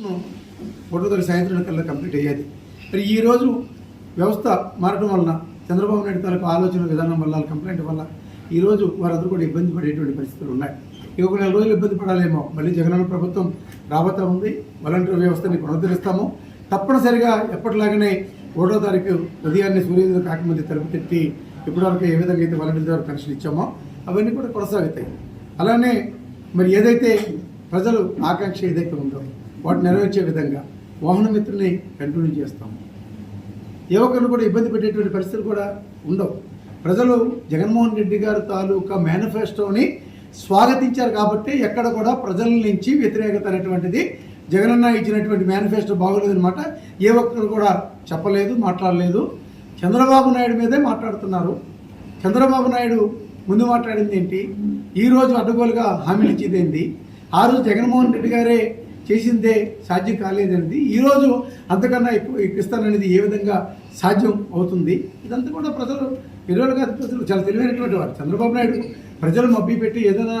ఒకటో తారీఖు సాయంత్రం కల్లా కంప్లీట్ అయ్యేది. మరి ఈ రోజు వ్యవస్థ మారడం వలన చంద్రబాబు నాయుడు తాలూకు ఆలోచన విధానం వల్ల కంప్లైంట్ వల్ల ఈరోజు వారందరూ కూడా ఇబ్బంది పడేటువంటి పరిస్థితులు ఉన్నాయి. ఇక ఒక నెల రోజులు ఇబ్బంది పడాలేమో. మళ్ళీ జగనన్న ప్రభుత్వం రాబోతా ఉంది. వాలంటీర్ వ్యవస్థని పునరుద్ధరిస్తాము. తప్పనిసరిగా ఎప్పటిలాగానే ఒకటో తారీఖు ఉదయాన్నే సూర్యోదయం కాకముందు తలుపు తిట్టి ఇప్పటివరకు ఏ విధంగా అయితే వాలంటీర్ ద్వారా పెన్షన్ ఇచ్చామో అవన్నీ కూడా కొనసాగుతాయి. అలానే మరి ఏదైతే ప్రజలు ఆకాంక్ష ఏదైతే ఉందో వాటిని నెరవేర్చే విధంగా వాహన మిత్రుల్ని కంటిన్యూ చేస్తాము. యువకులు కూడా ఇబ్బంది పెట్టేటువంటి పరిస్థితులు కూడా ఉండవు. ప్రజలు జగన్మోహన్ రెడ్డి గారు తాలూకా మేనిఫెస్టోని స్వాగతించారు కాబట్టి ఎక్కడ కూడా ప్రజల నుంచి వ్యతిరేకత అనేటువంటిది జగనన్న ఇచ్చినటువంటి మేనిఫెస్టో బాగోలేదనమాట ఏ ఒక్కరు కూడా చెప్పలేదు మాట్లాడలేదు. చంద్రబాబు నాయుడు మీదే మాట్లాడుతున్నారు. చంద్రబాబు నాయుడు ముందు మాట్లాడింది ఏంటి? ఈరోజు అడ్డగోలుగా హామీలు ఇచ్చేది ఏంటి? ఆ రోజు జగన్మోహన్ రెడ్డి గారే చేసిందే సాధ్యం కాలేదనేది ఈరోజు అంతకన్నా ఎక్కువ ఇస్తాననేది ఏ విధంగా సాధ్యం అవుతుంది? ఇదంతా కూడా ప్రజలు ఎరువులు కాదు ప్రజలు చాలా తెలివైనటువంటి వారు. చంద్రబాబు నాయుడు ప్రజలు మబ్బి పెట్టి ఏదైనా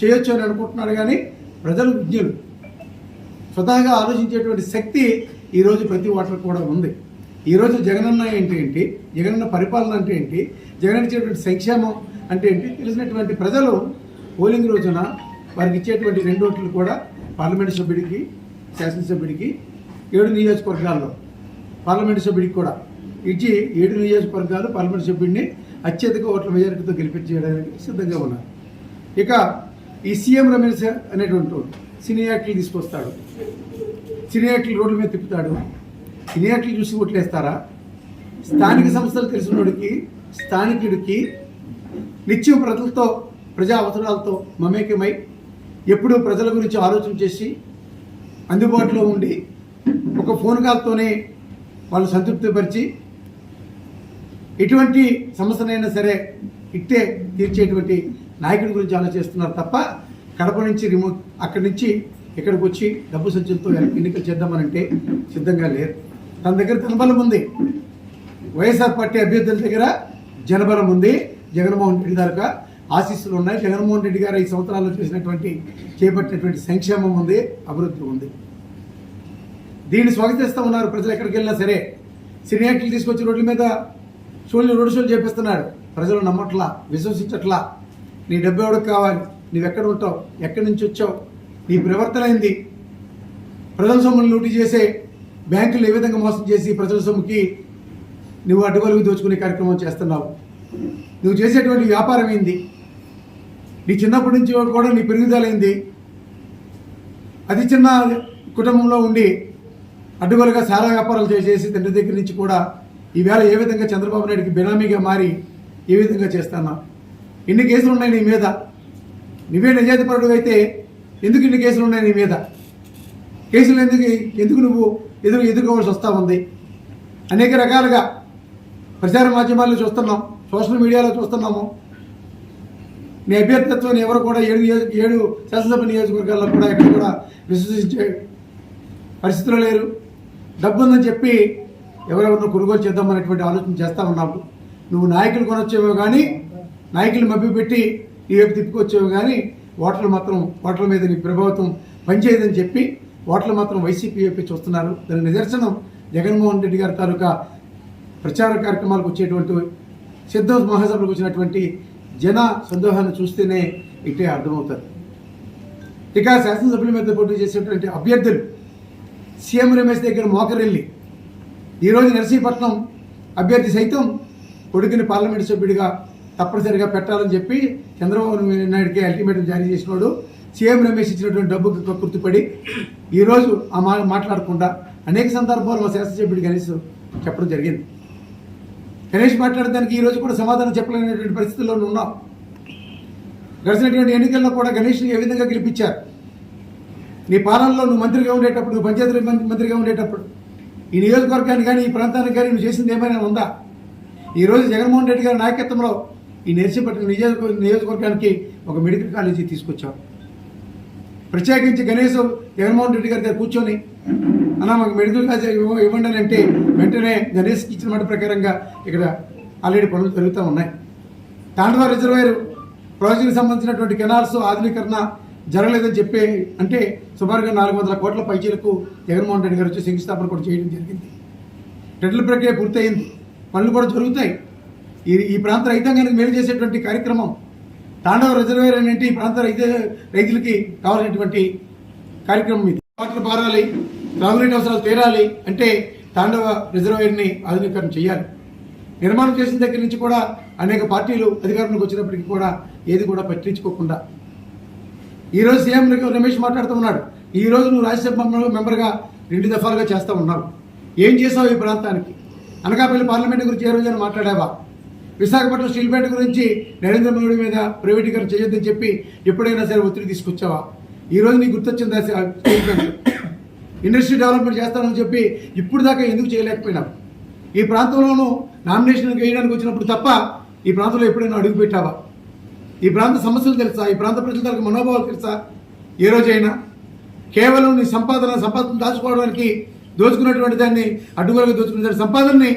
చేయొచ్చు అని అనుకుంటున్నాడు కానీ ప్రజలు విజ్ఞులు. స్వతహాగా ఆలోచించేటువంటి శక్తి ఈరోజు ప్రతి ఓటర్కి కూడా ఉంది. ఈరోజు జగనన్న ఏంటి ఏంటి? జగనన్న పరిపాలన అంటే ఏంటి? జగన్ ఇచ్చేటువంటి సంక్షేమం అంటే ఏంటి? తెలిసినటువంటి ప్రజలు పోలింగ్ రోజున వారికి ఇచ్చేటువంటి రెండు ఓట్లు కూడా పార్లమెంటు సభ్యుడికి శాసనసభ్యుడికి ఏడు నియోజకవర్గాల్లో పార్లమెంటు సభ్యుడికి కూడా. ఇచ్చి ఏడు నియోజకవర్గాలు పార్లమెంటు సభ్యుడిని అత్యధిక ఓట్ల మెజారిటీతో గెలిపించేయడానికి సిద్ధంగా ఉన్నారు. ఇక ఈ సీఎం రమేష్ అనేటువంటి వాడు సినీ తీసుకొస్తాడు. సినీ రోడ్ల మీద తిప్పుతాడు. సినీ యాక్టర్లు చూసి ఓట్లేస్తారా? స్థానిక సంస్థలు తెలిసినోడికి స్థానికుడికి నిత్యం ప్రజలతో ప్రజా అవసరాలతో మమేకమై ఎప్పుడూ ప్రజల గురించి ఆలోచన చేసి అందుబాటులో ఉండి ఒక ఫోన్ కాల్తోనే వాళ్ళు సంతృప్తిపరిచి ఎటువంటి సమస్యనైనా సరే ఇట్టే తీర్చేటువంటి నాయకుడి గురించి ఆలోచిస్తున్నారు తప్ప కడప నుంచి రిమోట్ అక్కడి నుంచి ఇక్కడికి వచ్చి డబ్బు సంచులతో ఎన్నికలు చేద్దామనంటే సిద్ధంగా లేరు. తన దగ్గర ధనబలం ఉంది. వైఎస్ఆర్ పార్టీ అభ్యర్థుల దగ్గర జనబలం ఉంది. జగన్మోహన్ రెడ్డి దాకా ఆశీస్సులు ఉన్నాయి. జగన్మోహన్ రెడ్డి గారు ఈ సంవత్సరాల్లో చేసినటువంటి చేపట్టినటువంటి సంక్షేమం ఉంది అభివృద్ధి ఉంది. దీన్ని స్వాగతిస్తూ ఉన్నారు ప్రజలు ఎక్కడికి వెళ్ళినా సరే. సినీ తీసుకొచ్చి రోడ్ల మీద షోళ్ళు రోడ్డు షోలు చేపిస్తున్నాడు. ప్రజలు నమ్మట్లా విశ్వసించట్లా. నీ డబ్బు ఎవరికి కావాలి? నువ్వు ఎక్కడ ఉంటావు? ఎక్కడి నుంచి వచ్చావు? నీ ప్రవర్తన ఏంది? ప్రజల సొమ్ములు లూటీ చేసే బ్యాంకులు ఏ విధంగా మోసం చేసి ప్రజల సొమ్ముకి నువ్వు అడ్డుగలుగు దోచుకునే కార్యక్రమం చేస్తున్నావు? నువ్వు చేసేటువంటి వ్యాపారం ఏంది? నీ చిన్నప్పటి నుంచి కూడా నీ పెరుగుదల ఏంది? అతి చిన్న కుటుంబంలో ఉండి అడ్డుగోలుగా సారా వ్యాపారాలు చేసేసి తండ్రి దగ్గర నుంచి కూడా ఈవేళ ఏ విధంగా చంద్రబాబు నాయుడికి బినామీగా మారి ఏ విధంగా చేస్తానా? ఎన్ని కేసులు ఉన్నాయి నీ మీద? నువ్వే నిజాయితీపరుడు అయితే ఎందుకు ఇన్ని కేసులు ఉన్నాయి నీ మీద? కేసులు ఎందుకు ఎందుకు నువ్వు ఎదురు ఎదుర్కోవాల్సి వస్తూ ఉంది? అనేక రకాలుగా ప్రచార మాధ్యమాల్లో చూస్తున్నాం. సోషల్ మీడియాలో చూస్తున్నాము. నీ అభ్యర్థిత్వాన్ని ఎవరు కూడా ఏడు నియోజక ఏడు శాసనసభ నియోజకవర్గాల్లో కూడా ఎక్కడ కూడా విశ్వసించే పరిస్థితులు లేరు. డబ్బు ఉందని చెప్పి ఎవరెవరిని కొనుగోలు చేద్దామనేటువంటి ఆలోచన చేస్తూ ఉన్నాము. నువ్వు నాయకులు కొనొచ్చేవో కానీ నాయకులు మభ్యపెట్టి నీ వైపు తిప్పుకొచ్చేవో కానీ ఓటర్లు మాత్రం ఓటర్ల మీద నీ ప్రభావితం పనిచేయదని చెప్పి ఓటర్లు మాత్రం వైసీపీ వైపు చూస్తున్నారు. దాని నిదర్శనం జగన్మోహన్ రెడ్డి గారి తాలూకా ప్రచార కార్యక్రమాలకు వచ్చేటువంటి సిద్ధం మహాసభలకు వచ్చినటువంటి జన సందోహాన్ని చూస్తేనే ఇట్టే అర్థమవుతుంది. ఇక శాసనసభ్యుల మీద పోటీ చేసేటువంటి అభ్యర్థులు సీఎం రమేష్ దగ్గర మోకరెళ్ళి ఈరోజు నరసీపట్నం అభ్యర్థి సైతం కొడుకుని పార్లమెంటు సభ్యుడిగా తప్పనిసరిగా పెట్టాలని చెప్పి చంద్రబాబు నాయుడికి అల్టిమేటం జారీ చేసినాడు సీఎం రమేష్ ఇచ్చినటువంటి డబ్బుకి గుర్తుపడి ఈరోజు ఆ మా మాట్లాడకుండా అనేక సందర్భాలు మా శాసనసభ్యుడు గణేష్ చెప్పడం జరిగింది. గణేష్ మాట్లాడడానికి ఈరోజు కూడా సమాధానం చెప్పలేనటువంటి పరిస్థితుల్లో ఉన్నాం గడిచినటువంటి ఎన్నికల్లో కూడా గణేష్ని ఏ విధంగా గెలిపించారు? నీ పాలనలో నువ్వు మంత్రిగా ఉండేటప్పుడు నువ్వు పంచాయతీ మంత్రి- మంత్రిగా ఉండేటప్పుడు ఈ నియోజకవర్గానికి కానీ ఈ ప్రాంతానికి కానీ నువ్వు చేసింది ఏమైనా ఉందా? ఈరోజు జగన్మోహన్ రెడ్డి గారి నాయకత్వంలో ఈ నర్సీపట్నం నియోజక నియోజకవర్గానికి ఒక మెడికల్ కాలేజీ తీసుకొచ్చాం ప్రత్యేకించి గణేష్ జగన్మోహన్ రెడ్డి గారి దగ్గర కూర్చొని అన్న మాకు మెడికల్ కాజ్ ఇవ్వండి అని అంటే వెంటనే గణేష్కి ఇచ్చిన మాట ప్రకారంగా ఇక్కడ ఆల్రెడీ పనులు జరుగుతూ ఉన్నాయి. తాండవ రిజర్వేర్ ప్రాజెక్టుకి సంబంధించినటువంటి కెనాల్స్ ఆధునీకరణ జరగలేదని చెప్పే అంటే సుమారుగా నాలుగు వందల కోట్ల పైచీలకు జగన్మోహన్ రెడ్డి గారు వచ్చి శంకుస్థాపన కూడా చేయడం జరిగింది. టెండర్ ప్రక్రియ పూర్తయింది. పనులు కూడా జరుగుతాయి. ఈ ఈ ప్రాంత రైతాంగానికి మేలు చేసేటువంటి కార్యక్రమం తాండవ రిజర్వేర్ అనేది ఈ ప్రాంత రైతు రైతులకి కావాల్సినటువంటి కార్యక్రమం ఇది. వాటర్ పారాలి త్రాగునీటి అవసరాలు తీరాలి అంటే తాండవ రిజర్వేర్ని ఆధునీకరణ చేయాలి నిర్మాణం చేసిన దగ్గర నుంచి కూడా అనేక పార్టీలు అధికారంలోకి వచ్చినప్పటికీ కూడా ఏది కూడా పట్టించుకోకుండా. ఈరోజు సీఎం రమేష్ మాట్లాడుతూ ఉన్నాడు. ఈ రోజు నువ్వు రాజ్యసభ మెంబర్గా రెండు దఫాలుగా చేస్తూ ఉన్నావు. ఏం చేసావు ఈ ప్రాంతానికి? అనకాపల్లి పార్లమెంట్ గురించి ఏ రోజైనా మాట్లాడావా? విశాఖపట్నం స్టీల్ ప్లాంట్ గురించి నరేంద్ర మోడీ మీద ప్రైవేటీకరణ చేయొద్దని చెప్పి ఎప్పుడైనా సరే ఒత్తిడి తీసుకొచ్చావా? ఈ నీకు గుర్తొచ్చిందా స్టీల్ ప్లాంట్? ఇండస్ట్రీ డెవలప్మెంట్ చేస్తానని చెప్పి ఇప్పుడు దాకా ఎందుకు చేయలేకపోయినావు ఈ ప్రాంతంలోనూ నామినేషన్ వేయడానికి వచ్చినప్పుడు తప్ప ఈ ప్రాంతంలో ఎప్పుడైనా అడుగు పెట్టావా? ఈ ప్రాంత సమస్యలు తెలుసా? ఈ ప్రాంత ప్రజల తరగతి మనోభావాలు తెలుసా? ఏ రోజైనా? కేవలం నీ సంపాదన సంపాదన దాచుకోవడానికి దోచుకున్నటువంటి దాన్ని అడ్డుగోలుగా దోచుకున్న దాని సంపాదనని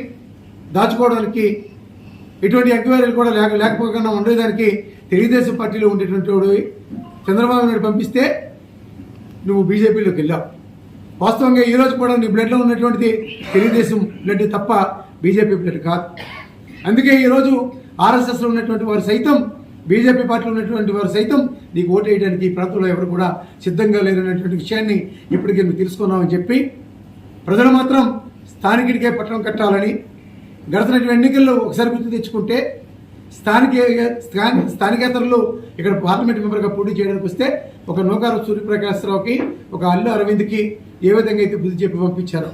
దాచుకోవడానికి ఎటువంటి ఎంక్వైరీలు కూడా లేక లేకపోకుండా ఉండేదానికి తెలుగుదేశం పార్టీలో ఉండేటువంటి వాడు చంద్రబాబు నాయుడు పంపిస్తే నువ్వు బీజేపీలోకి వెళ్ళావు. వాస్తవంగా ఈరోజు కూడా నీ బ్లడ్లో ఉన్నటువంటిది తెలుగుదేశం బ్లడ్ తప్ప బీజేపీ బ్లడ్ కాదు. అందుకే ఈరోజు ఆర్ఎస్ఎస్లో ఉన్నటువంటి వారు సైతం బీజేపీ పార్టీలో ఉన్నటువంటి వారు సైతం నీకు ఓటు వేయడానికి ఈ ప్రాంతంలో ఎవరు కూడా సిద్ధంగా లేరనేటువంటి విషయాన్ని ఇప్పటికే నువ్వు తెలుసుకున్నామని చెప్పి ప్రజలు మాత్రం స్థానికుడికే పట్టణం కట్టాలని గడిచినటువంటి ఎన్నికల్లో ఒకసారి గుర్తు తెచ్చుకుంటే స్థానిక స్థాని స్థానికేతరులు ఇక్కడ పార్లమెంట్ మెంబర్గా పోటీ చేయడానికి వస్తే ఒక నూకారు సూర్యప్రకాశ్రావుకి ఒక అల్లు అరవింద్కి ఏ విధంగా అయితే బుద్ధి చెప్పి పంపించారో.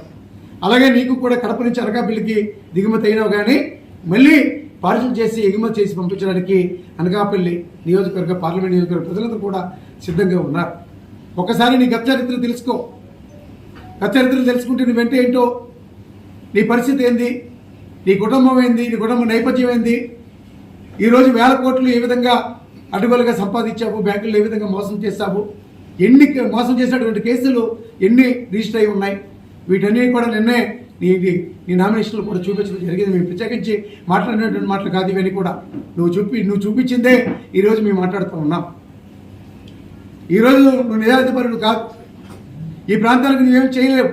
అలాగే నీకు కూడా కడప నుంచి అనకాపల్లికి దిగుమతి అయినావు కానీ మళ్ళీ పార్సల్ చేసి ఎగుమతి చేసి పంపించడానికి అనకాపల్లి నియోజకవర్గ పార్లమెంట్ నియోజకవర్గ ప్రజలందరూ కూడా సిద్ధంగా ఉన్నారు. ఒకసారి నీ గత చరిత్ర తెలుసుకో. గత చరిత్ర తెలుసుకుంటే నువ్వు వెంట ఏంటో? నీ పరిస్థితి ఏంది? నీ కుటుంబం ఏంది? నీ కుటుంబ నేపథ్యం ఏంది? ఈరోజు వేల కోట్లు ఏ విధంగా అడ్డుగోలుగా సంపాదించావు? బ్యాంకులు ఏ విధంగా మోసం చేశావు ఎన్ని మోసం చేసినటువంటి కేసులు ఎన్ని రిజిస్టర్ అయి ఉన్నాయి? వీటన్నీ కూడా నిన్నే నీ నీ నామినేషన్లు కూడా చూపించడం జరిగింది. మేము ప్రత్యేకించి మాట్లాడినటువంటి మాటలు కాదు ఇవన్నీ కూడా. నువ్వు చూపి నువ్వు చూపించిందే ఈరోజు మేము మాట్లాడుతూ ఉన్నాం. ఈరోజు నువ్వు నిజాధిపరుడు కాదు. ఈ ప్రాంతానికి నువ్వేం చేయలేవు.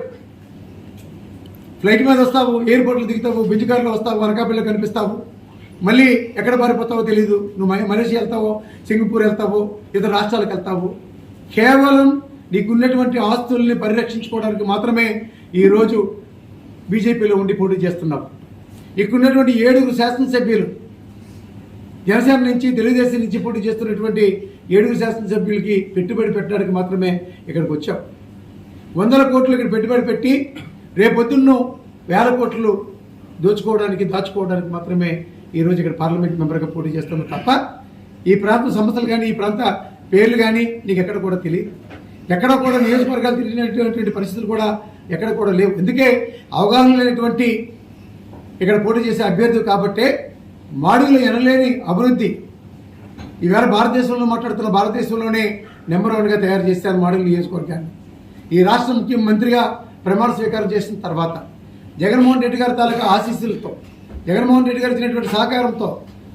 ఫ్లైట్ మీద వస్తావు ఎయిర్పోర్ట్లో దిగుతావు బెంచ్ కార్లో వస్తావు అనకాపల్లిలో కనిపిస్తావు. మళ్ళీ ఎక్కడ పారిపోతావో తెలియదు నువ్వు మలేషియా వెళ్తావో సింగపూర్ వెళ్తావో ఇతర రాష్ట్రాలకు వెళ్తావు. కేవలం నీకున్నటువంటి ఆస్తుల్ని పరిరక్షించుకోవడానికి మాత్రమే ఈరోజు బీజేపీలో ఉండి పోటీ చేస్తున్నావు ఇక్కడున్నటువంటి ఏడుగురు శాసనసభ్యులు జనసేన నుంచి తెలుగుదేశం నుంచి పోటీ చేస్తున్నటువంటి ఏడుగురు శాసనసభ్యులకి పెట్టుబడి పెట్టడానికి మాత్రమే ఇక్కడికి వచ్చావు వందల కోట్లు ఇక్కడ పెట్టుబడి పెట్టి రేపొద్దున్న వేల కోట్లు దోచుకోవడానికి దాచుకోవడానికి మాత్రమే ఈరోజు ఇక్కడ పార్లమెంట్ మెంబర్గా పోటీ చేస్తున్నాం తప్ప ఈ ప్రాంత సంస్థలు కానీ ఈ ప్రాంత పేర్లు కానీ నీకు ఎక్కడ కూడా తెలియదు. ఎక్కడ కూడా నియోజకవర్గాలు తిరిగినటువంటి పరిస్థితులు కూడా ఎక్కడ కూడా లేవు. ఎందుకే? అవగాహన లేనటువంటి ఇక్కడ పోటీ చేసే అభ్యర్థి కాబట్టే మాడుగులు ఎనలేని అభివృద్ధి. ఈవేళ భారతదేశంలో మాట్లాడుతున్న భారతదేశంలోనే నెంబర్ వన్గా తయారు చేశారు మాడుగుల నియోజకవర్గాన్ని. ఈ రాష్ట్ర ముఖ్యమంత్రిగా ప్రమాణ స్వీకారం చేసిన తర్వాత జగన్మోహన్ రెడ్డి గారి తాలూకా ఆశీస్సులతో జగన్మోహన్ రెడ్డి గారు ఇచ్చినటువంటి సహకారంతో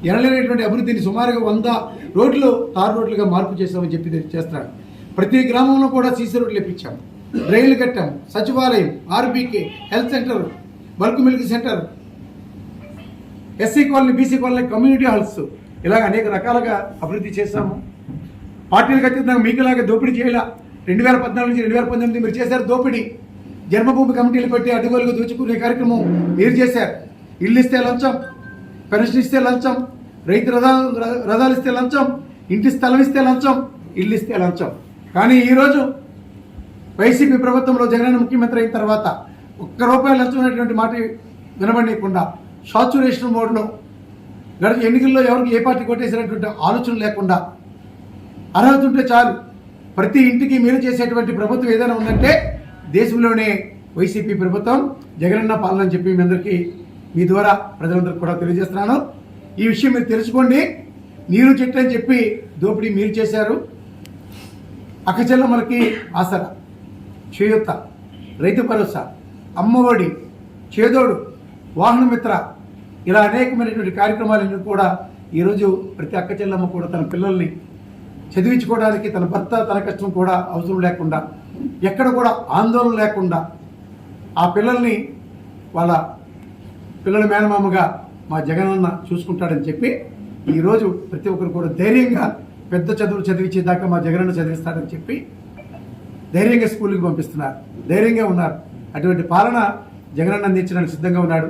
ఎనలేనటువంటి అభివృద్ధిని సుమారుగా వంద రోడ్లు తారు రోడ్లుగా మార్పు చేస్తామని చెప్పి చేస్తున్నాడు ప్రతి గ్రామంలో కూడా సీసీ రోడ్లు ఇప్పించాము రైలు కట్టాం. సచివాలయం RBK health centre bulk milk centre SC colony BC colony community halls ఇలాగ అనేక రకాలుగా అభివృద్ధి చేశాము. పార్టీలకు అత్యంతంగా మీకులాగా దోపిడీ చేయాల? రెండు వేల పద్నాలుగు నుంచి రెండు వేల పంతొమ్మిది మీరు చేశారు దోపిడీ. జన్మభూమి కమిటీలు పెట్టి అడ్డుగోలుగా దోచుకునే కార్యక్రమం మీరు చేశారు. ఇల్లు ఇస్తే లంచం పెన్షన్ ఇస్తే లంచం రైతు రథాలు రథాలు ఇస్తే లంచం ఇంటి స్థలం ఇస్తే లంచం ఇల్లు ఇస్తే లంచం. కానీ ఈరోజు వైసీపీ ప్రభుత్వంలో జగన్ ముఖ్యమంత్రి అయిన తర్వాత ఒక్క రూపాయి లంచం మాట వినబడకుండా సాచురేషన్ మోడ్లో గడిచి ఎన్నికల్లో ఎవరికి ఏ పార్టీ కొట్టేసినటువంటి ఆలోచన లేకుండా అర్హత ఉంటే చాలు. ప్రతి ఇంటికి మేలు చేసేటువంటి ప్రభుత్వం ఏదైనా ఉందంటే దేశంలోనే వైసీపీ ప్రభుత్వం జగనన్న పాలన అని చెప్పి మీ అందరికీ మీ ద్వారా ప్రజలందరికీ కూడా తెలియజేస్తున్నాను. ఈ విషయం మీరు తెలుసుకోండి. నీరు చెట్టు అని చెప్పి దోపిడీ మీరు చేశారు. అక్కచెల్లమ్మలకి ఆసరా చేయూత రైతు భరోసా అమ్మఒడి చేదోడు వాహనమిత్ర ఇలా అనేకమైనటువంటి కార్యక్రమాలన్నీ కూడా ఈరోజు ప్రతి అక్క చెల్లమ్మ కూడా తన పిల్లల్ని చదివించుకోవడానికి తన భర్త తన కష్టం కూడా అవసరం లేకుండా ఎక్కడ కూడా ఆందోళన లేకుండా ఆ పిల్లల్ని వాళ్ళ పిల్లల మేనమామగా మా జగనన్న చూసుకుంటాడని చెప్పి ఈరోజు ప్రతి ఒక్కరు కూడా ధైర్యంగా పెద్ద చదువులు చదివించేదాకా మా జగనన్న చదివిస్తారని చెప్పి ధైర్యంగా స్కూల్కి పంపిస్తున్నారు. ధైర్యంగా ఉన్నారు. అటువంటి పాలన జగనన్న అందించడానికి సిద్ధంగా ఉన్నాడు.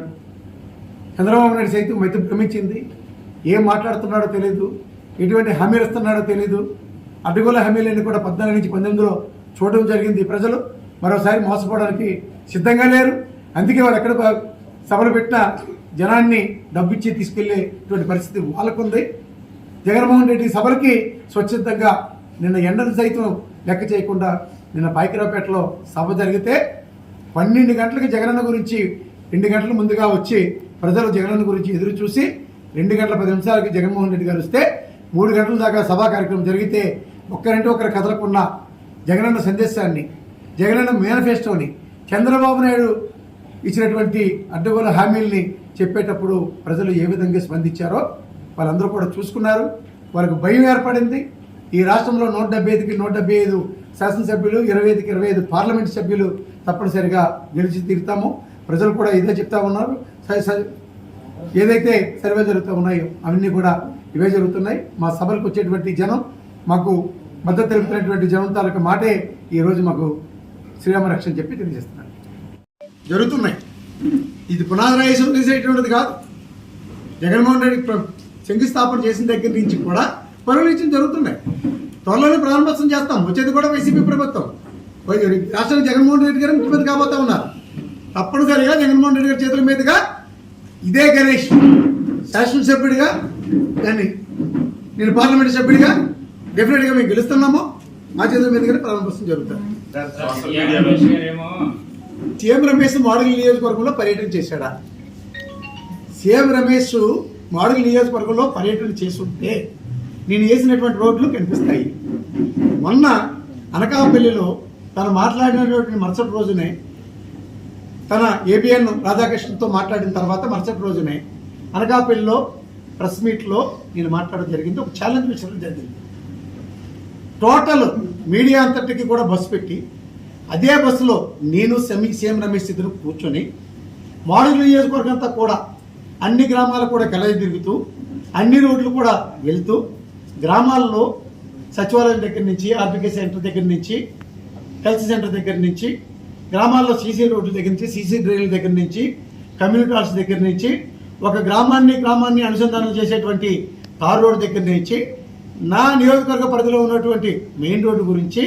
చంద్రబాబు నాయుడు సైతం మైతం భ్రమించింది. ఏం మాట్లాడుతున్నాడో తెలియదు ఎటువంటి హామీలు ఇస్తున్నాడో తెలియదు అడ్డుగోల హామీలన్నీ కూడా పద్నాలుగు నుంచి పంతొమ్మిదిలో చూడడం జరిగింది. ప్రజలు మరోసారి మోసపోవడానికి సిద్ధంగా లేరు. అందుకే వాళ్ళు ఎక్కడ సభలు పెట్టినా జనాన్ని డబ్బిచ్చి తీసుకెళ్ళేటువంటి పరిస్థితి వాళ్ళకుంది. జగన్మోహన్ రెడ్డి సభలకి స్వచ్ఛందంగా నిన్న ఎండలు సైతం లెక్క చేయకుండా నిన్న పైకిరాపేటలో సభ జరిగితే పన్నెండు గంటలకి జగనన్న గురించి రెండు గంటల ముందుగా వచ్చి ప్రజలు జగనన్న గురించి ఎదురు చూసి రెండు గంటల పది నిమిషాలకి జగన్మోహన్ రెడ్డి గారు వస్తే మూడు గంటల దాకా సభా కార్యక్రమం జరిగితే ఒక్కరంటే ఒకరు కదలకున్న జగనన్న సందేశాన్ని జగనన్న మేనిఫెస్టోని చంద్రబాబు నాయుడు ఇచ్చినటువంటి అడ్డగోల హామీల్ని చెప్పేటప్పుడు ప్రజలు ఏ విధంగా స్పందించారో వాళ్ళందరూ కూడా చూసుకున్నారు. వారికి భయం ఏర్పడింది. ఈ రాష్ట్రంలో నూట డెబ్బై ఐదుకి నూట డెబ్బై ఐదు శాసనసభ్యులు ఇరవై ఐదుకి ఇరవై ఐదు పార్లమెంట్ సభ్యులు తప్పనిసరిగా గెలిచి తీరుతాము. ప్రజలు కూడా ఇదే చెప్తా ఉన్నారు. స- ఏదైతే సర్వే జరుగుతూ ఉన్నాయో అవన్నీ కూడా ఇవే జరుగుతున్నాయి. మా సభలకు వచ్చేటువంటి జనం మాకు మద్దతు తెలుపుతున్నటువంటి జనం తాలూకు మాటే ఈరోజు మాకు శ్రీరామ రక్షణ చెప్పి తెలియజేస్తున్నాను జరుగుతున్నాయి. ఇది పునాదరాయసం తీసేటువంటిది కాదు. జగన్మోహన్ రెడ్డి శంకుస్థాపన చేసిన దగ్గర నుంచి కూడా పనులు జరుగుతున్నాయి. త్వరలోనే ప్రారంభోత్సవం చేస్తాం. వచ్చేది కూడా వైసీపీ ప్రభుత్వం. వై- రాష్ట్రానికి జగన్మోహన్ రెడ్డి గారు ముఖ్యమంత్రి కాబోతా ఉన్నారు. తప్పనిసరిగా జగన్మోహన్ రెడ్డి గారి చేతుల మీదుగా ఇదే గణేష్ శాసనసభ్యుడిగా దాన్ని నేను పార్లమెంట్ సభ్యుడిగా డెఫినెట్గా మేము గెలుస్తున్నాము. మా చేతుల మీదుగానే ప్రారంభోత్సవం జరుగుతుంది. సీఎం రమేష్ మోడల్ నియోజకవర్గంలో పర్యటన చేశాడా? సీఎం రమేష్ మోడల్ నియోజకవర్గంలో పర్యటన చేస్తుంటే నేను వేసినటువంటి రోడ్లు కనిపిస్తాయి. మొన్న అనకాపల్లిలో తను మాట్లాడినటువంటి మరుసటి రోజునే తన ఏబిఎన్ రాధాకృష్ణతో మాట్లాడిన తర్వాత మరుసటి రోజునే అనకాపల్లిలో ప్రెస్ మీట్లో నేను మాట్లాడడం జరిగింది. ఒక ఛాలెంజ్ విషయం జరిగింది. టోటల్ మీడియా అంతటికి కూడా బస్సు పెట్టి అదే బస్సులో నేను సెమి సీఎం రమేష్ ఇద్దరు కూర్చొని మోడల్ నియోజకవర్గం అంతా కూడా అన్ని గ్రామాలు కూడా కలయి తిరుగుతూ అన్ని రోడ్లు కూడా వెళ్తూ గ్రామాల్లో సచివాలయం దగ్గర నుంచి ఆర్బికే సెంటర్ దగ్గర నుంచి హెల్త్ సెంటర్ దగ్గర నుంచి గ్రామాల్లో సీసీ రోడ్ల దగ్గర నుంచి సీసీ డ్రైన్ల దగ్గర నుంచి కమ్యూనిటీ హాల్స్ దగ్గర నుంచి ఒక గ్రామాన్ని గ్రామాన్ని అనుసంధానం చేసేటువంటి తార్ రోడ్ దగ్గర నుంచి నా నియోజకవర్గ పరిధిలో ఉన్నటువంటి మెయిన్ రోడ్డు గురించి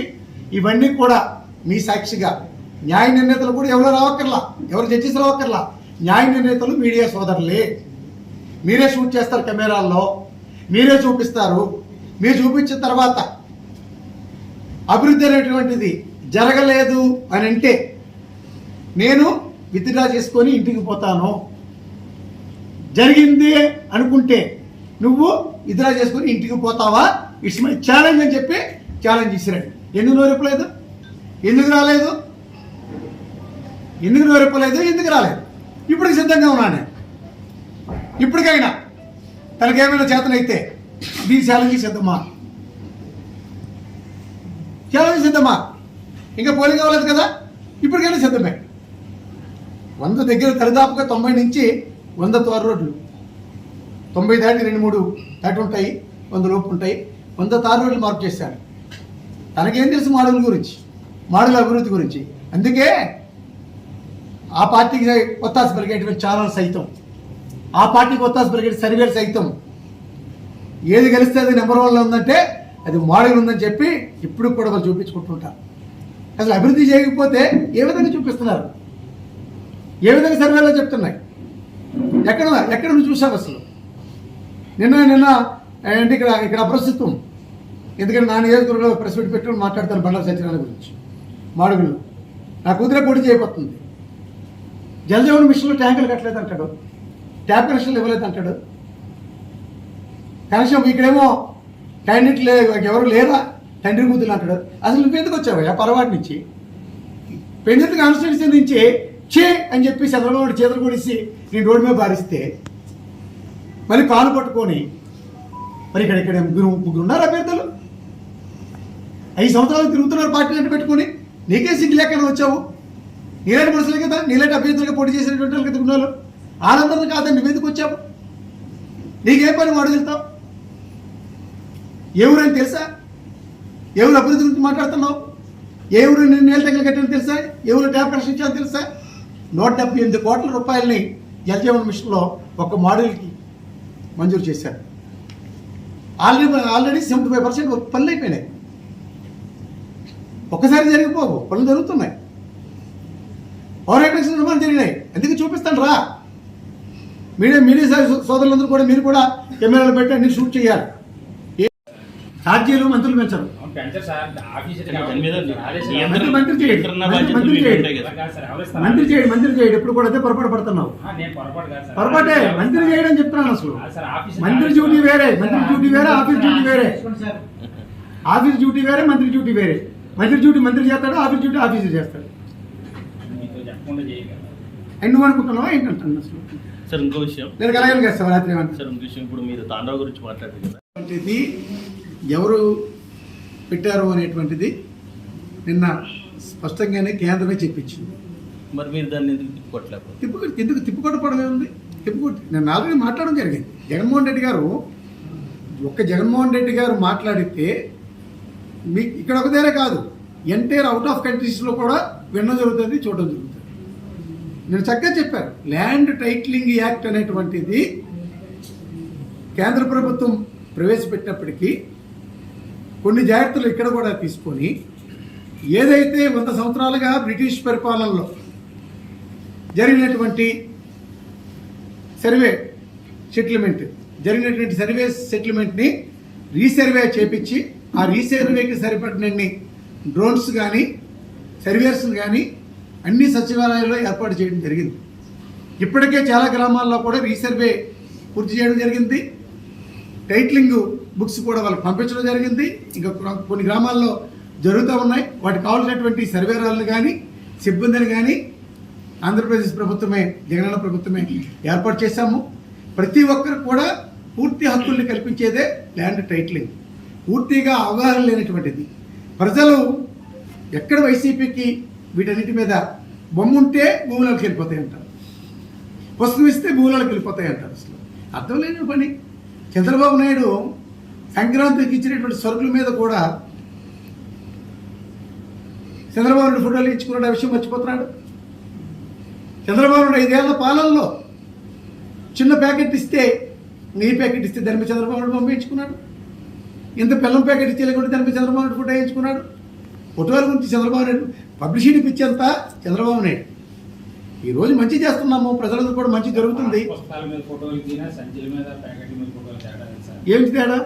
ఇవన్నీ కూడా మీ సాక్షిగా న్యాయ నిర్ణేతలు కూడా ఎవరు రావక్కర్లా ఎవరు జడ్జిస్ రావక్కర్లా న్యాయ నిర్ణేతలు మీడియా సోదరులే. మీరే షూట్ చేస్తారు కెమెరాల్లో మీరే చూపిస్తారు. మీరు చూపించిన తర్వాత అభివృద్ధి అనేటువంటిది జరగలేదు అని అంటే నేను విత్డ్రా చేసుకొని ఇంటికి పోతాను. జరిగింది అనుకుంటే నువ్వు విత్డ్రా చేసుకొని ఇంటికి పోతావా? ఇట్స్ మై ఛాలెంజ్ అని చెప్పి ఛాలెంజ్ ఇచ్చిరండి. ఎందుకు నోరెప్పలేదు? ఎందుకు రాలేదు? ఎందుకు నోరెప్పలేదు? ఎందుకు రాలేదు? ఇప్పటికి సిద్ధంగా ఉన్నాను ఇప్పటికైనా తనకేమైనా చేతనైతే దీని ఛాలెంజ్ సిద్ధమా? ఛాలెంజ్ సిద్ధమా? ఇంకా పోలింగ్ అవ్వలేదు కదా? ఇప్పటికైనా సిద్ధమే. వంద దగ్గర దరిదాపుగా తొంభై నుంచి వంద త్వర రోడ్లు. తొంభై దాటి రెండు మూడు దాటి ఉంటాయి వంద లోపు ఉంటాయి. వంద తారు రోడ్లు మార్పు చేశాడు. తనకేం తెలుసు మోడల్ గురించి? మోడల్ అభివృద్ధి గురించి. అందుకే ఆ పార్టీకి ఒత్తాసు పలికేటువంటి ఛానల్ సైతం. ఆ పార్టీకి ఒత్తాసు పలికే సర్వేలు సైతం. ఏది గెలిస్తే అది నెంబర్ వన్లో ఉందంటే అది మోడల్ ఉందని చెప్పి ఇప్పుడు కూడా వాళ్ళు చూపించుకుంటుంటారు. అసలు అభివృద్ధి చేయకపోతే ఏ విధంగా చూపిస్తున్నారు? ఏ విధంగా సర్వేలో చెప్తున్నాయి? ఎక్కడ ఎక్కడ నువ్వు చూసావు అసలు? నిన్న నిన్న ఏంటి ఇక్కడ ఇక్కడ అప్రస్తుతం ఎందుకంటే నా నియోజకవర్గంలో ప్రెస్ మీట్ పెట్టుకుని మాట్లాడతాను బండల సత్యనారాయణ గురించి. మాడుగులు. నా కూతురే పోటీ చేయబోతుంది. జలజీవన్ మిషన్లో ట్యాంకులు కట్టలేదు అంటాడు. ట్యాప్ కనెక్షన్లు ఇవ్వలేదు అంటాడు. కనీసం ఇక్కడేమో క్యాండిడేట్ లే ఎవరు లేరా? తండ్రి కూతురు అంటాడు. అసలు నువ్వు ఎందుకు వచ్చావు పొరపాటు నుంచి? పెంజెత్ కాన్స్టిట్యూన్సీ నుంచి చే అని చెప్పి చంద్రబాబు చేతులు కొడిసి నేను రోడ్డు మీద బారిస్తే మళ్ళీ కాలు పట్టుకొని మరి ఇక్కడ ఇక్కడ ముగ్గురు ముగ్గురు ఉన్నారు అభ్యర్థులు? ఐదు సంవత్సరాలు తిరుగుతున్నారు పార్టీ అంటే పెట్టుకొని. నీకే సిగ్గు లేకుండా వచ్చావు. నీలాంటి మనుషులే కదా నీలాంటి అభ్యర్థులుగా పోటీ చేసినటువంటి వాళ్ళు కదా ఉన్నారు? వాళ్ళందరినీ కాదని నువ్వెందుకు వచ్చావు నీకేం పని వాడు ఎవరని తెలుసా? ఎవరు అభివృద్ధి గురించి మాట్లాడుతున్నావు? ఎవరు ఊరు నీళ్ళ దగ్గర తెలుసా? ఎవరు ట్యాప్ కనెక్షన్ తెలుసా? నూట డెబ్బై ఎనిమిది కోట్ల రూపాయలని జలజీవన మిషన్లో ఒక మోడల్కి మంజూరు చేశారు. Already already seventy five percent పనులు అయిపోయినాయి. ఒక్కసారి జరిగిపోవు పనులు జరుగుతున్నాయి. పవర్ ఎలక్ట్రిక్స్ నిర్మాణం జరిగినాయి. అందుకే చూపిస్తాను రా? మీడియా మీడియా సోదరులందరూ కూడా మీరు కూడా కెమెరాలు పెట్టి అన్ని షూట్ చేయాలి. ఛార్జీలు మంత్రులు పెంచరు. మంత్రి మంత్రి చేయడు. మంత్రి చేయడు? మంత్రి ఎప్పుడు కూడా అదే పొరపాటు పడుతున్నావు. ఆ, నేను పొరపాటు మంత్రి చేయడం చెప్తున్నాను అసలు. మంత్రి డ్యూటీ వేరే. మంత్రి డ్యూటీ వేరే ఆఫీస్ డ్యూటీ వేరే. ఆఫీస్ డ్యూటీ వేరే మంత్రి డ్యూటీ వేరే. మంత్రి డ్యూటీ మంత్రి చేస్తాడు ఆఫీస్ డ్యూటీ ఆఫీసర్ చేస్తాడు. అండ్ నువ్వు అనుకుంటున్నావా ఏంటంటాను అసలు? సార్ ఇంకో విషయం. నేను కలగలు చేస్తాను రాత్రి సార్ ఇంకో విషయం ఇప్పుడు మీరు తాండవ గురించి అనేటువంటిది ఎవరు పెట్టారు అనేటువంటిది నిన్న స్పష్టంగానే కేంద్రమే చెప్పించింది. మరి మీరు దాన్ని ఎందుకు తిప్పుకోవట్లేదు తిప్పు ఎందుకు తిప్పుకొట్టపడమే ఉంది తిప్పుకొట్టి నేను ఆల్రెడీ మాట్లాడడం జరిగింది. జగన్మోహన్ రెడ్డి గారు ఒక్క జగన్మోహన్ రెడ్డి గారు మాట్లాడితే మీ ఇక్కడ ఒకదేరే కాదు. ఎంటైర్ అవుట్ ఆఫ్ కంట్రీస్లో కూడా వినడం జరుగుతుంది చూడడం జరుగుతుంది. నేను చక్కగా చెప్పాను ల్యాండ్ టైట్లింగ్ యాక్ట్ అనేటువంటిది కేంద్ర ప్రభుత్వం ప్రవేశపెట్టినప్పటికీ కొన్ని జాగ్రత్తలు ఇక్కడ కూడా తీసుకొని ఏదైతే వంద సంవత్సరాలుగా బ్రిటిష్ పరిపాలనలో జరిగినటువంటి సర్వే సెటిల్మెంట్ జరిగినటువంటి సర్వే సెటిల్మెంట్ని రీసర్వే చేపించి ఆ రీసర్వేకి సరిపడినన్ని డ్రోన్స్ కానీ సర్వేర్స్ కానీ అన్ని సచివాలయాల్లో ఏర్పాటు చేయడం జరిగింది. ఇప్పటికే చాలా గ్రామాల్లో కూడా రీసర్వే పూర్తి చేయడం జరిగింది. టైటిలింగ్ బుక్స్ కూడా వాళ్ళకి పంపించడం జరిగింది. ఇంకా కొన్ని గ్రామాల్లో జరుగుతూ ఉన్నాయి. వాటికి కావాల్సినటువంటి సర్వేరాలను కానీ సిబ్బందిని కానీ ఆంధ్రప్రదేశ్ ప్రభుత్వమే జగనన్న ప్రభుత్వమే ఏర్పాటు చేశాము. ప్రతి ఒక్కరు కూడా పూర్తి హక్కుల్ని కల్పించేదే ల్యాండ్ టైటిలింగ్. పూర్తిగా అవగాహన లేనటువంటిది. ప్రజలు ఎక్కడ వైసీపీకి వీటన్నిటి మీద బొమ్మ ఉంటే భూములకు వెళ్ళిపోతాయి అంటారు. పుస్తకం ఇస్తే భూములకు వెళ్ళిపోతాయి అంటారు అసలు. అర్థం లేని పని. చంద్రబాబు నాయుడు సంక్రాంతికి ఇచ్చినటువంటి సరుకుల మీద కూడా చంద్రబాబు నాయుడు ఫోటోలు ఇచ్చుకున్న విషయం మర్చిపోతున్నాడు. చంద్రబాబు నాయుడు ఐదేళ్ళ పాలనలో చిన్న ప్యాకెట్ ఇస్తే నెయ్యి ప్యాకెట్ ఇస్తే దాని మీద చంద్రబాబు నాయుడు పంపించుకున్నాడు ఇంత పిల్లం ప్యాకెట్ ఇచ్చే లేకుంటే దాని మీద చంద్రబాబు నాయుడు ఫోటో వేయించుకున్నాడు. ఫోటోల గురించి చంద్రబాబు నాయుడు పబ్లిసిటీ పిచ్చేంతా చంద్రబాబు నాయుడు. ఈ రోజు మంచి చేస్తున్నాము ప్రజలకు కూడా మంచి జరుగుతుంది. ఏమిటి తేడా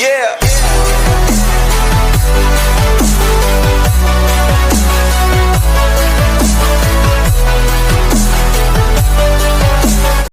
Yeah!